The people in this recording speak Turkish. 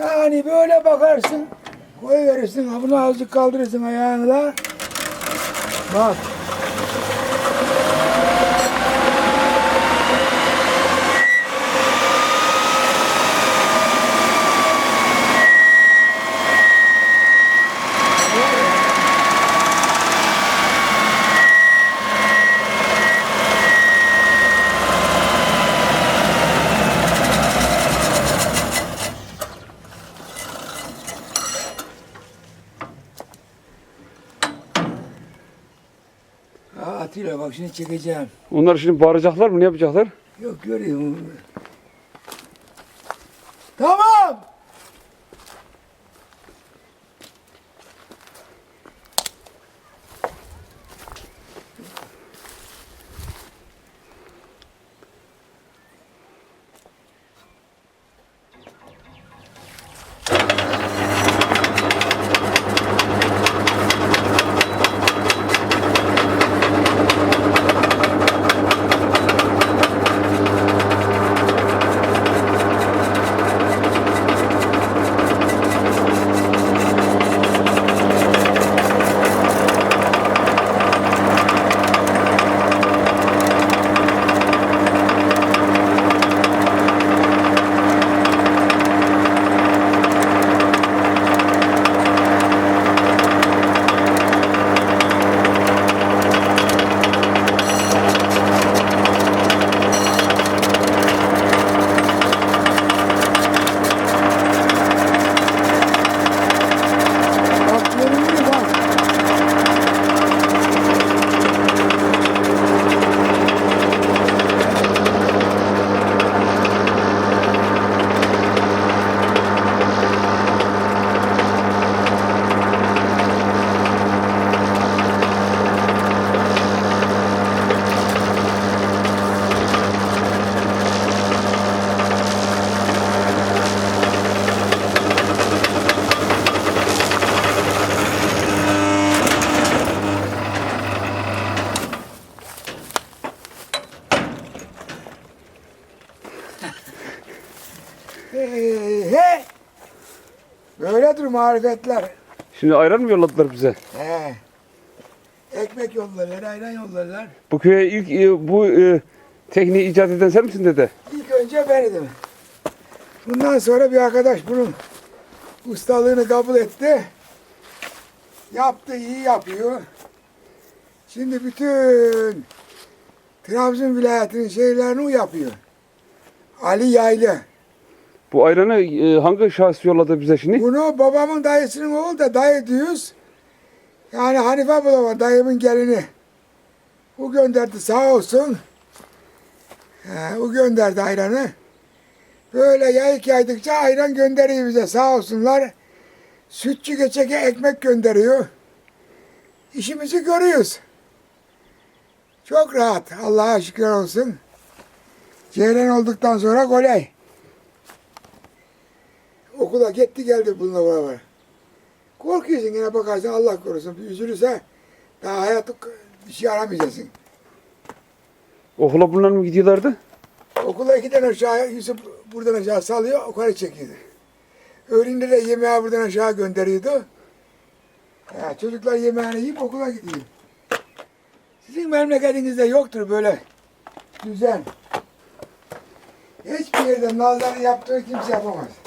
Yani böyle bakarsın. Koy verirsin. ha Bunu azıcık kaldırırsın ayağını da. Bak. Atilla bak şimdi çekeceğim. Onlar şimdi bağıracaklar mı? Ne yapacaklar? Yok görüyorum. Tamam. Hey. Böyledir marifetler. Şimdi ayran mı yolladılar bize? He. Ekmek yollarlar, ayran yollarlar. Bu köye ilk e, bu e, tekniği icat eden sen misin dede? İlk önce benim. Bundan sonra bir arkadaş bunun ustalığını kabul etti. Yaptı, iyi yapıyor. Şimdi bütün Trabzon vilayetinin şeylerini o yapıyor. Ali Yaylı. Bu ayranı e, hangi şahıs yolladı bize şimdi? Bunu babamın dayısının oğlu da dayı diyoruz. Yani Hanife abla dayımın gelini. O gönderdi sağ olsun. He, o gönderdi ayranı. Böyle yayık yaydıkça ayran gönderiyor bize sağ olsunlar. Sütçü geçeke ekmek gönderiyor. İşimizi görüyoruz. Çok rahat. Allah'a şükür olsun. Ceylan olduktan sonra kolay. Okula gitti geldi bununla beraber. Korkuyorsun yine bakarsın Allah korusun. Bir üzülürse daha hayatı bir şey aramayacaksın. Okula bunlar mı gidiyorlardı? Okula iki tane aşağı Yusuf buradan aşağı salıyor, yukarı çekiyordu. Öğrenci de yemeği buradan aşağı gönderiyordu. Ya, çocuklar yemeğini yiyip okula gidiyor. Sizin memleketinizde yoktur böyle düzen. Hiçbir yerde Nazlı'nın yaptığı kimse yapamaz.